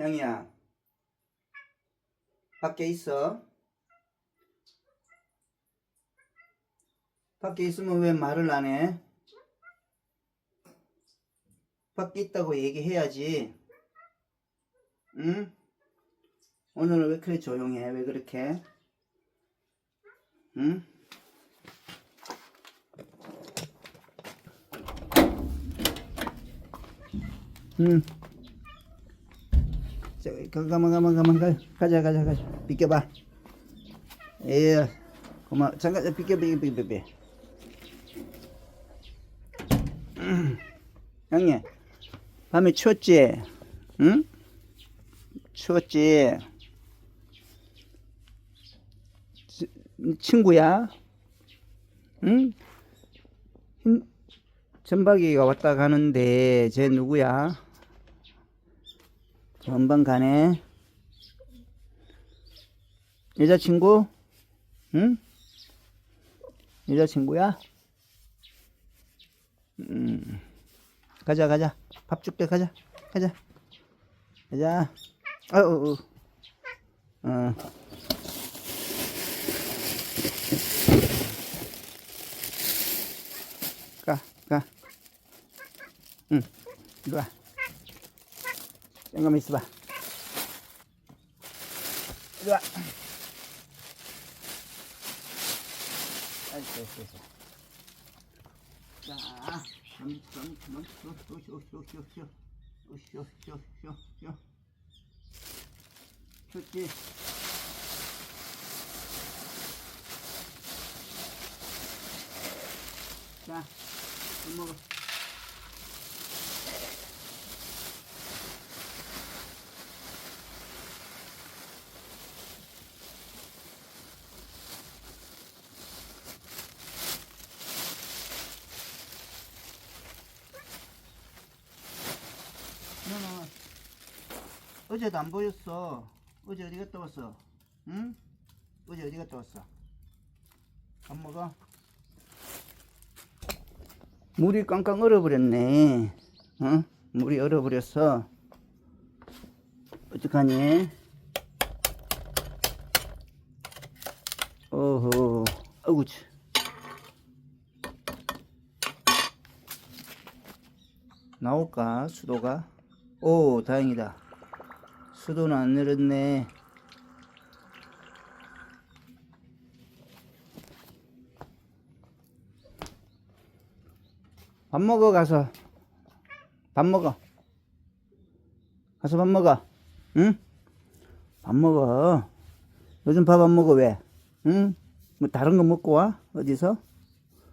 형이야. 밖에 있어? 밖에 있으면 왜 말을 안 해? 밖에 있다고 얘기해야지. 응? 오늘은 왜 그렇게 조용해? 왜 그렇게? 응? 응. 가만 가만 가만 가 가자 가자 가자. 비켜봐. 예. 고마 잠깐 자, 비켜 비켜 비켜 비켜. 음. 형님 밤에 추웠지? 응? 추웠지? 치- 친구야? 응? 흰- 전박이가 왔다 가는데 쟤 누구야 전방 가네. 여자친구? 응? 여자친구야? 음. 가자, 가자. 밥 줄게, 가자. 가자. 가자. 어, 어, 어. 어. 가, 가. 응. 이리 와. 잠깐만 있어봐. 이리 와. 아이고, 아이고, 아이고. 자, 멈춰, 멈춰, 멈춰, 오쇼, 오쇼, 오쇼, 오쇼, 오쇼, 오쇼, 오쇼, 오쇼. 좋지? 자, 좀 먹어. 너는 어제도 안 보였어. 어제 어디 갔다 왔어? 응? 어제 어디 갔다 왔어? 밥 먹어? 물이 깡깡 얼어버렸네. 어? 물이 얼어버렸어. 어떡하니? 어허, 어구, 치. 나올까 수도가? 오 다행이다 수도는 안 내렸네 밥 먹어 가서 밥 먹어 가서 밥 먹어 응? 밥 먹어 요즘 밥 안 먹어 왜? 응? 뭐 다른 거 먹고 와? 어디서?